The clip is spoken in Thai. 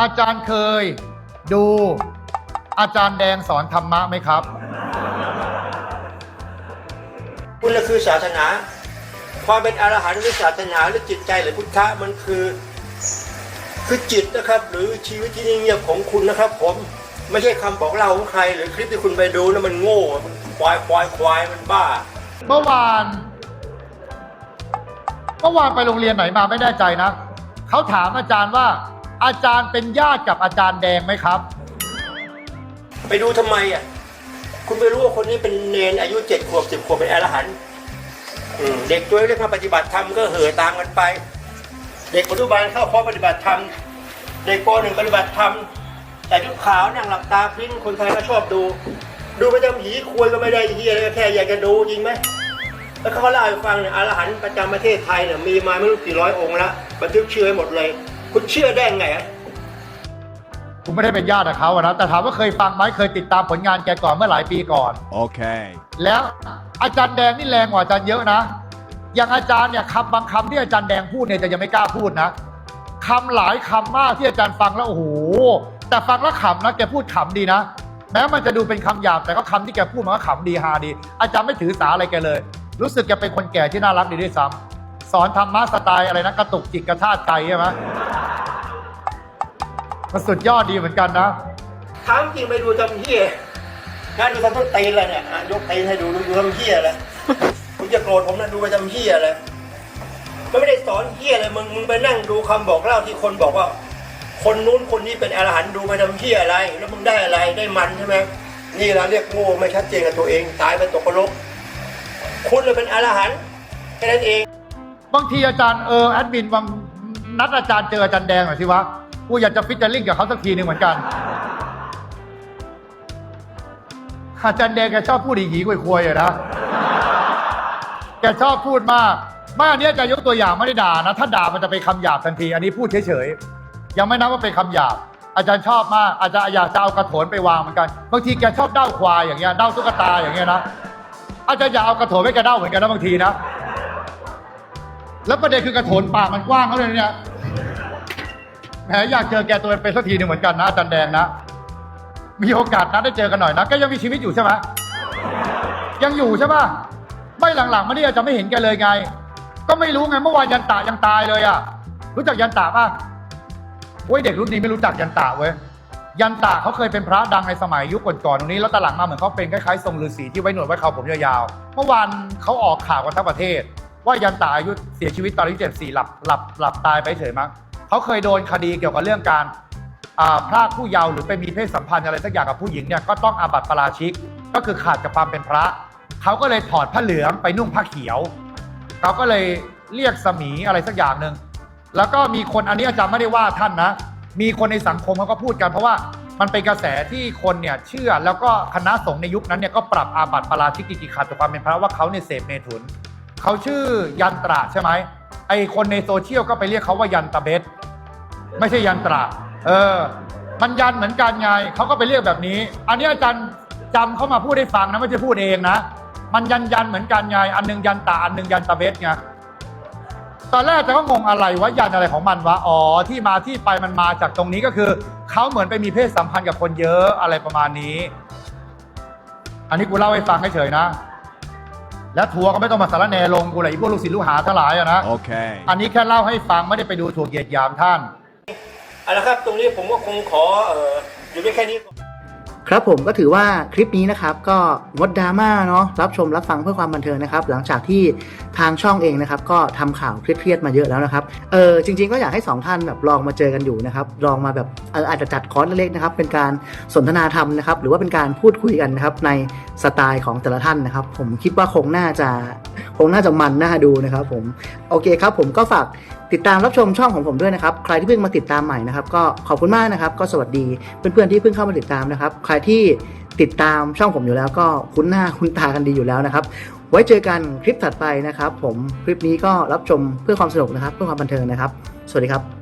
อาจารย์เคย ดู อาจารย์แดงสอนธรรมะไหมครับ คุณน่ะคือศาสนา ความเป็นอรหันต์หรือศาสนาหรือจิตใจหรือพุทธะมันคือ คือจิตนะครับ หรือชีวิตที่เงียบๆของคุณนะครับ ผมไม่ใช่คำบอกเล่าของใคร หรือคลิปที่คุณไปดูนะมันโง่มันควายควายควายมันบ้า เมื่อวานเมื่อวานไปโรงเรียนไหนมาไม่แน่ใจนะเขาถามอาจารย์ว่า อาจารย์เป็นญาติกับอาจารย์แดงไหมครับ ไปดูทำไมอะ คุณไม่รู้ว่าคนนี้เป็นเนนอายุเจ็ดขวบสิบขวบเป็นอรหันต์อืมเด็กตัวเล็กมาปฏิบัติธรรมก็เห่อตามกันไป เด็กอนุบาลเข้าคอร์สปฏิบัติธรรม เด็กปหนึ่งปฏิบัติธรรม แต่ชุดขาวนั่งหลับตาพริ้งคนไทยก็ชอบดู ดูไปจำผีคุยก็ไม่ได้ที่อะไรก็แค่อยากจะดูจริงไหม แล้วเขาก็เล่าให้ฟังเนี่ยอรหันต์ประจำประเทศไทยเนี่ยมีมาไม่รู้กี่ร้อยองค์ล้วบันทึกชื่อไว้หมดเลย คุณเชื่อได้ไงอะผมไม่ได้เป็นญาติกับเขาอะนะแต่ถามว่าเคยฟังไหมเคยติดตามผลงานแกก่อนเมื่อหลายปีก่อน Okay. แล้วอาจารย์แดงนี่แรงกว่าอาจารย์เยอะนะ อย่างอาจารย์เนี่ยคำบางคำที่อาจารย์แดงพูดเนี่ยจะยังไม่กล้าพูดนะคำหลายคำมากที่อาจารย์ฟังแล้วโอ้โหแต่ฟังแล้วขำนะแกพูดขำดีนะ แม้มันจะดูเป็นคำหยาบแต่ก็คำที่แกพูดมันก็ขำดีฮาดี อาจารย์ไม่ถือสาอะไรแกเลย รู้สึกแกเป็นคนแก่ที่น่ารักดีด้วยซ้ำสอนธรรมะสไตล์อะไรนะกระตุกจิตกระชากใจใช่ไหม มันสุดยอดดีเหมือนกันนะถามจริงไปดูทำเฮียงานดูทำต้นตีนเลยเนี่ยอะยกตีนให้ดูดูดูทำเฮียเลยคุณจะโกรธผมนะดูไปทำเฮียเลยมันไม่ได้สอนเฮียเลยมึงมึงไปนั่งดูคำบอกเล่าที่คนบอกว่า คนนู้นคนนี้เป็นอรหันต์ดูไปทำเฮียอะไร แล้วมึงได้อะไรได้มันใช่ไหมนี่เราเรียกโง่ไม่ชัดเจนกับตัวเองตายไปตกนรกคุณเลยเป็นอรหันต์แค่นั้นเอง บางทีอาจารย์เออแอดมินบางนัดอาจารย์เจออาจารย์แดงหน่อยสิวะ กูอยากจะฟิชเจอริ่งกับเขาสักทีหนึ่งเหมือนกัน อาจารย์แดงแกชอบพูดอีหีควยๆอะนะ แกชอบพูดมากมาอันนี้อาจารย์ยกตัวอย่างไม่ได้ด่านะ ถ้าด่ามันจะเป็นคำหยาบทันที อันนี้พูดเฉยๆ ยังไม่นับว่าเป็นคำหยาบ อาจารย์ชอบมาก อาจารย์อยากจะเอากระโถนไปวางเหมือนกัน บางทีแกชอบเด้าควายอย่างเงี้ย เด้าตุ๊กตาอย่างเงี้ยนะ อาจารย์อยากเอากระโถนไปแกเด้าเหมือนกันนะบางทีนะ แล้วประเด็นคือกระโถนปากมันกว้างเขาเลยเนี่ย แหมอยากเจอแกตัวเป็นสักทีหนึ่งเหมือนกันนะอาจารย์แดงนะ มีโอกาสนัดได้เจอกันหน่อยนะแกยังมีชีวิตอยู่ใช่ไหมยังอยู่ใช่ปะไม่หลังๆมาเนี่อาจะไม่เห็นแกเลยไง ก็ไม่รู้ไงเมื่อวานยันตะยังตายเลยอะ รู้จักยันตะป่ะโอ้ยเด็กรุ่นนี้ไม่รู้จักยันตะเว้ยยันตะเขาเคยเป็นพระดังในสมัยยุคก่อนๆตรงนี้แล้วตหลังมาเหมือนเขาเป็นคล้ายๆทรงฤาษีที่ไว้หนวดไว้เขาผมยาวๆเมื่อวานเขาออกข่าวกันทั้งประเทศ ว่ายันตะอายุเสียชีวิตตอนอายุเจ็ดสี่หลับหลับหลับตายไปเฉยมั้ง เขาเคยโดนคดีเกี่ยวกับเรื่องการอ่าพรากผู้เยาว์หรือไปมีเพศสัมพันธ์อะไรสักอย่างกับผู้หญิงเนี่ยก็ต้องอาบัติปาราชิก ก็คือขาดจากความเป็นพระ เขาก็เลยถอดผ้าเหลืองไปนุ่งผ้าเขียว เขาก็เลยเรียกสมีอะไรสักอย่างหนึ่งแล้วก็มีคนอันนี้อาจารย์ไม่ได้ว่าท่านนะ มีคนในสังคมเขาก็พูดกันเพราะว่ามันเป็นกระแสที่คนเนี่ยเชื่อแล้วก็คณะสงฆ์ในยุคนั้นเนี่ยก็ปรับอาบัติปาราชิกกิจขัดจากความเป็นพระว่าเขาเนี่ยเสพเมถุน เขาชื่อยันตระใช่ไหมไอคนในโซเชียลก็ไปเรียกเขาว่ายันตะเบส ไม่ใช่ยันตระเออ มันยันเหมือนกันไงเขาก็ไปเรียกแบบนี้ อันนี้อาจารย์จำเขามาพูดให้ฟังนะไม่ใช่พูดเองนะ มันยันยันเหมือนกันไง อันหนึงยันตะอันหนึงยันตะเบสไง ตอนแรกอาจะก็งงอะไรวะยันอะไรของมันวะ อ๋อที่มาที่ไปมันมาจากตรงนี้ก็คือเขาเหมือนไปมีเพศสัมพันธ์กับคนเยอะอะไรประมาณนี้ อันนี้กูเล่าให้ฟังเฉยๆนะแล้วทัวร์ก็ไม่ต้องมาสารแหนลงกูเลยไอ้พวกลูกศิษย์ลูกหาทั้งหลายอะนะ Okay. อันนี้แค่เล่าให้ฟังไม่ได้ไปดูถูกเหยียดหยามท่าน เอาละครับ ตรงนี้ผมก็คงขอเอ่ออยู่ได้แค่นี้ก่อน ครับผมก็ถือว่าคลิปนี้นะครับก็งดดราม่าเนาะรับชมรับฟังเพื่อความบันเทิงนะครับ หลังจากที่ทางช่องเองนะครับ ก็ทำข่าวเครียดๆมาเยอะแล้วนะครับเออจริง ๆ ก็อยากให้สองท่านแบบลองมาเจอกันอยู่นะครับลองมาแบบเอออาจจะจัดคอร์สเล็กๆนะครับ เป็นการสนทนาธรรมนะครับ หรือว่าเป็นการพูดคุยกันนะครับในสไตล์ของแต่ละท่านนะครับ ผมคิดว่าคงน่าจะ คงน่าจะมันน่าดูนะครับผมโอเคครับผมก็ฝากติดตามรับชมช่องของผมด้วยนะครับ ใครที่เพิ่งมาติดตามใหม่นะครับ ก็ขอบคุณมากนะครับ ก็สวัสดีเพื่อนๆที่เพิ่งเข้ามาติดตามนะครับ ใครที่ติดตามช่องผมอยู่แล้ว ก็คุ้นหน้าคุ้นตากันดีอยู่แล้วนะครับ ไว้เจอกันคลิปถัดไปนะครับ ผมคลิปนี้ก็รับชมเพื่อความสนุกนะครับ เพื่อความบันเทิงนะครับ สวัสดีครับ